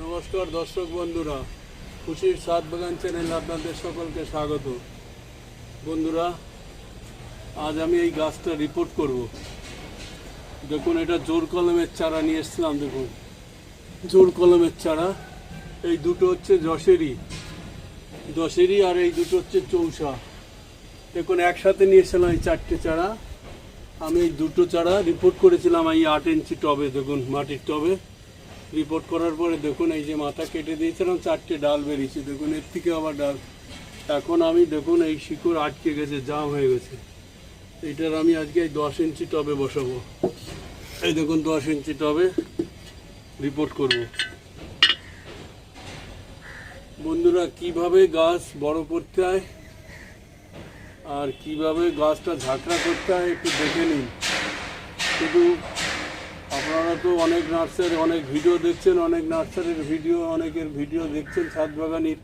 নমস্কার দর্শক বন্ধুরা, খুশির সাত বাগান চ্যানেলে আপনাদের সকলকে স্বাগত। বন্ধুরা, আজ আমি এই গাছটা রিপোর্ট করব। দেখুন, এটা জোর কলমের চারা নিয়ে এসেছিলাম, দেখুন। জোর কলমের চারা, এই দুটো হচ্ছে যশেরি। দশেরি আর এই দুটো হচ্ছে চৌসা দেখুন, একসাথে নিয়ে এসেছিলাম এই চারটে চারা। আমি এই দুটো চারা রিপোর্ট করেছিলাম এই আট ইঞ্চি টবে, দেখুন, মাটির টবে। রিপোর্ট করার পরে দেখুন, এই যে মাথা কেটে দিয়েছিলাম, চারটে ডাল বেরিয়েছে। দেখুন, এর থেকে আবার ডাল। এখন আমি দেখুন, এই শিকড় আটকে গেছে, জাম হয়ে গেছে। এইটার আমি আজকে এই দশ ইঞ্চি টবে বসাবো। এই দেখুন, দশ ইঞ্চি টবে রিপোর্ট করব। বন্ধুরা, কীভাবে গাছ বড় করতে হয় আর কীভাবে গাছটা ঝাঁকড়া করতে হয় একটু দেখে নিন। শুধু অনেক নার্সারি, অনেক ভিডিও দেখছেন, অনেক নার্সারির ভিডিও, অনেকের ভিডিও দেখছেন ছাদ বাগানির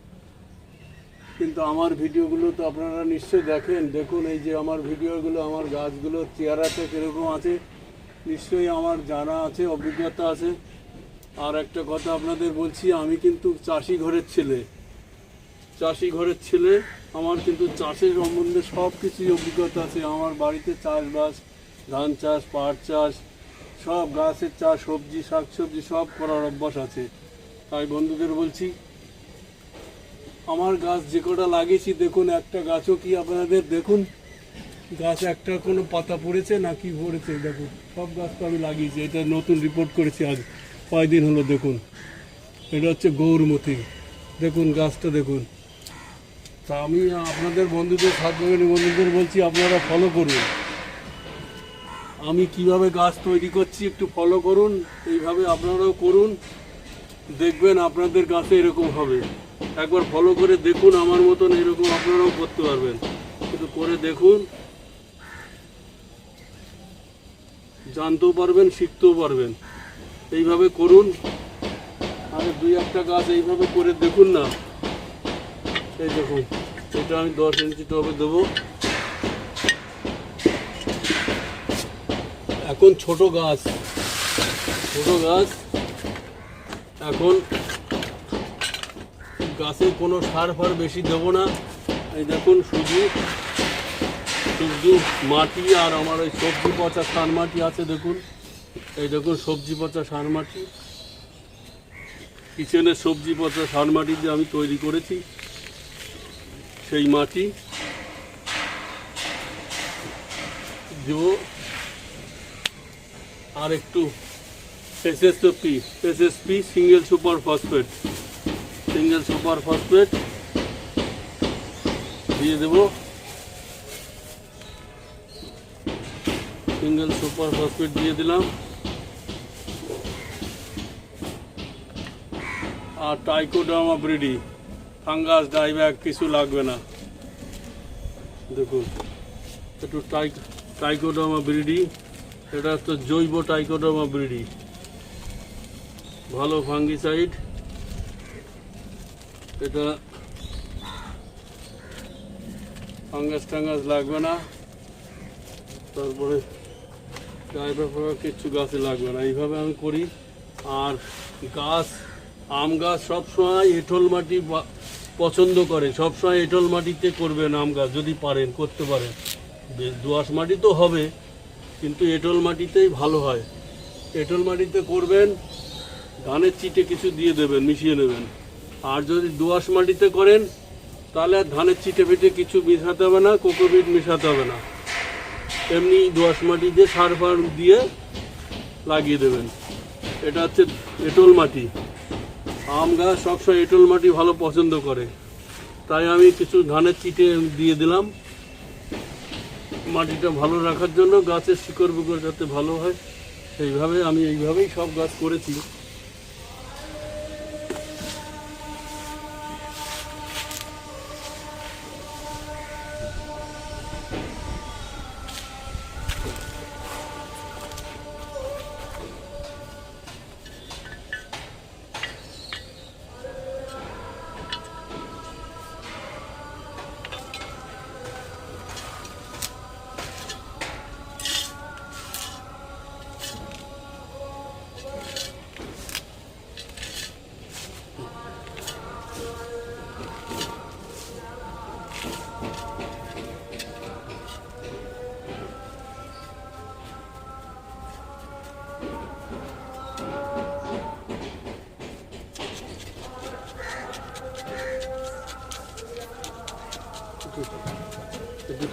কিন্তু আমার ভিডিওগুলো তো আপনারা নিশ্চয়ই দেখেন। দেখুন এই যে আমার ভিডিওগুলো, আমার গাছগুলো চেহারাটা কীরকম আছে, নিশ্চয়ই আমার জানা আছে, অভিজ্ঞতা আছে। আর একটা কথা আপনাদের বলছি, আমি কিন্তু চাষি ঘরের ছেলে। চাষি ঘরের ছেলে, আমার কিন্তু চাষের সম্বন্ধে সব কিছুই অভিজ্ঞতা আছে। আমার বাড়িতে চাষবাস, ধান চাষ, পাট চাষ সব গাছের চা সবজি, শাকসবজি সব করার অভ্যাস আছে। তাই বন্ধুদের বলছি, আমার গাছ যে কটা লাগিয়েছি, দেখুন, একটা গাছও কি আপনাদের দেখুন? গাছ একটা কোনো পাতা পড়েছে না কি পড়েছে, দেখুন। সব গাছ তো আমি লাগিয়েছি, এটা নতুন রিপোর্ট করেছি আজ। কয়দিন হলো, দেখুন। এটা হচ্ছে গৌরমতি। দেখুন, গাছটা দেখুন। তা আমি আপনাদের বন্ধুদের, সাত বন্ধুদের বলছি, আপনারা ফলো করুন। আমি কীভাবে গাছ তৈরি করছি একটু ফলো করুন, এইভাবে আপনারাও করুন। দেখবেন আপনাদের গাছে এরকম হবে। একবার ফলো করে দেখুন, আমার মতন এরকম আপনারাও করতে পারবেন। কিন্তু করে দেখুন। জানতেও পারবেন, শিখতেও পারবেন। এইভাবে করুন। আর দুই একটা গাছ এইভাবে করে দেখুন না। এই দেখুন, এটা আমি দশ ইঞ্চি টবে দেবো। এখন ছোট গাছ। ছোট গাছ। এখন গাছে কোনো সার ফার বেশি দেবো না। এই দেখুন শুধু শুধু মাটি আর আমার ওই সবজি পচা সার মাটি আছে দেখুন। এই দেখুন সবজি পচা সার মাটি। কিচেনের সবজি পচা সার মাটি যে আমি তৈরি করেছি। সেই মাটি। দেব। আর একটু SSP SSP single super phosphate single super phosphate দিয়ে দেব। সিঙ্গেল সুপার ফসফেট দিয়ে দিলাম। আর টাইকোডামা ব্রিডি ফাঙ্গাস ডাইব্যাক কিছু লাগবে না। দেখুন, একটু টাই টাইকোডামা ব্রিডি এটা হচ্ছে জৈব টাইকোডামা ব্রিডি ভালো ফাঙ্গিসাইড এটা ফাঙ্গাস টাঙ্গাস লাগবে না। তারপরে ডাইব্যাক কিচ্ছু গাছে লাগবে না। এইভাবে আমি করি। আর গাছ, আম গাছ সবসময় এঁঠল মাটি পছন্দ করে। সবসময় এঁঠল মাটিতে করবেন আম গাছ, যদি পারেন, করতে পারেন। দোআঁশ মাটি তো হবে। কিন্তু এঁঠল মাটিতেই ভালো হয়। এঁঠল মাটিতে করবেন, ধানের চিটে কিছু দিয়ে দেবেন, মিশিয়ে নেবেন। আর যদি দোআঁশ মাটিতে করেন, তাহলে আর ধানের চিটে ফিটে কিছু মিশাতে হবে না কোকোপিট মিশাতে হবে না। এমনি দোআঁশ মাটি দিয়ে সার ফার দিয়ে লাগিয়ে দেবেন। এটা হচ্ছে এঁটল মাটি। আম গাছ সবসময় এঁটল মাটি ভালো পছন্দ করে। তাই আমি কিছু ধানের চিটে দিয়ে দিলাম। মাটিটা ভালো রাখার জন্য গাছের শিকড় বুকর যাতে ভালো হয়, সেইভাবে আমি এইভাবেই সব গাছ করেছি।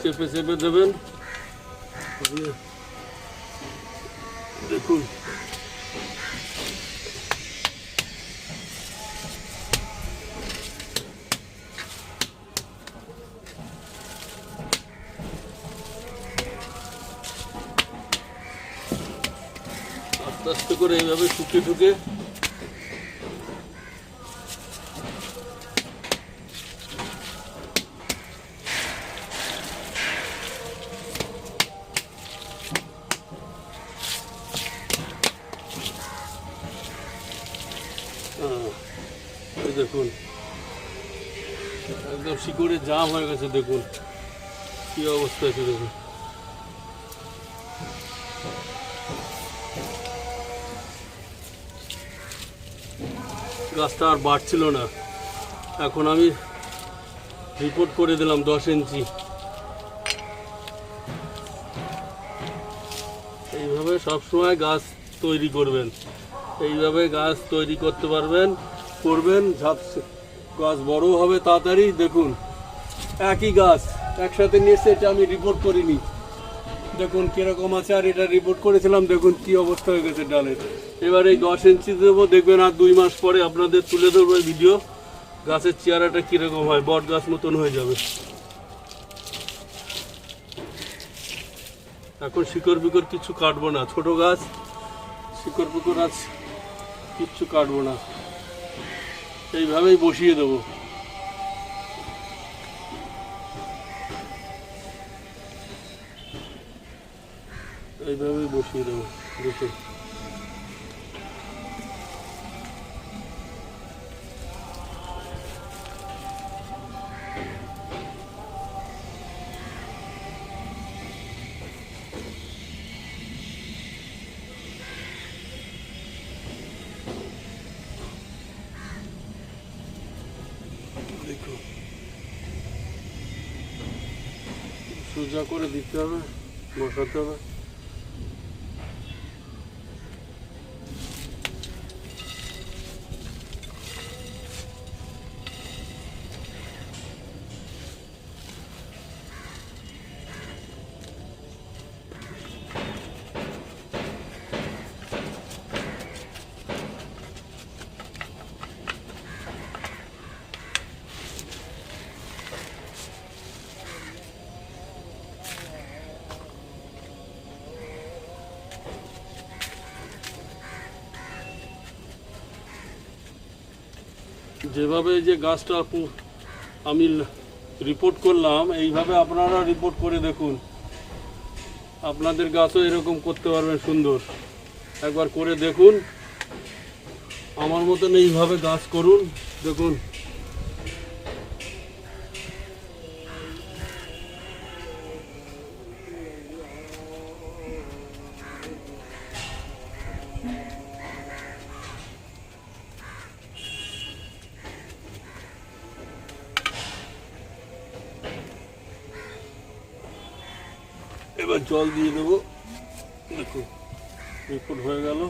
চেপে চেপে দেবেন দেখুন আস্তে আস্তে করে এইভাবে শুকে ঠুকে আহ, এই দেখুন। একদম শিকড়ে জাম হয়ে গেছে, দেখুন। কি অবস্থা আছে দেখুন। গাছটা আর বাড়ছিল না। এখন আমি রিপোর্ট করে দিলাম দশ ইঞ্চি। এইভাবে সবসময় গাছ তৈরি করবেন। এইভাবে গাছ তৈরি করতে পারবেন। করবেন, ঝাপ গাছ বড় হবে তাড়াতাড়ি। দেখুন, একই গাছ, একসাথে নিয়ে এসে এটা আমি রিপোর্ট করিনি। দেখুন কীরকম আছে, আর এটা রিপোর্ট করেছিলাম, দেখুন কি অবস্থা হয়ে গেছে ডালের এবার এই দশ ইঞ্চি দেবো, দেখবেন আর দুই মাস পরে আপনাদের তুলে ধরবো ভিডিও গাছের চেহারাটা কীরকম হয়, বট গাছ মতন হয়ে যাবে। এখন শিকড় বিকড় কিছু কাটবো না, ছোট গাছ, শিকড় বিকড় আজ কিচ্ছু কাটবো না। এইভাবেই বসিয়ে দেবো। এইভাবেই বসিয়ে দেবো দেখুন সোজা করে দিতে হবে বসাতে হবে। যেভাবে যে গাছটা আমি রিপোর্ট করলাম, এইভাবে আপনারা রিপোর্ট করে দেখুন। আপনাদের গাছও এরকম করতে পারবেন সুন্দর। একবার করে দেখুন। আমার মতন এইভাবে গাছ করুন, দেখুন। এবার জল দিয়ে দেবো। দেখুন রিপোর্ট হয়ে গেল।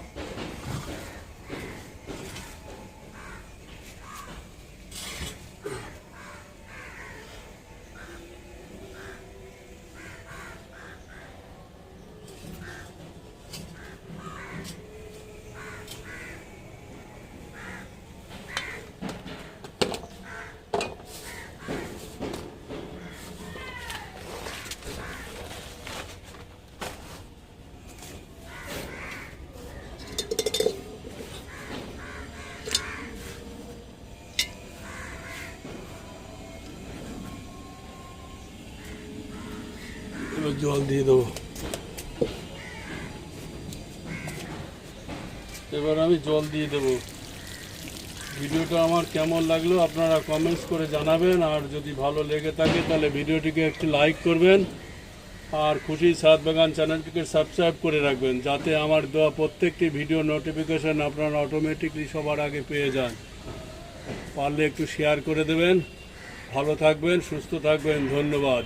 জল দিয়ে দেবো। এবার আমি জল দিয়ে দেবো। ভিডিওটা আমার কেমন লাগল আপনারা কমেন্টস করে জানাবেন, আর যদি ভালো লেগে থাকে তাহলে ভিডিওটিকে একটু লাইক করবেন, আর খুশি সাত বাগান চ্যানেলটিকে সাবস্ক্রাইব করে রাখবেন, যাতে আমার দেওয়া প্রত্যেকটি ভিডিও নোটিফিকেশান আপনারা অটোমেটিকলি সবার আগে পেয়ে যান। পারলে একটু শেয়ার করে দেবেন। ভালো থাকবেন, সুস্থ থাকবেন, ধন্যবাদ।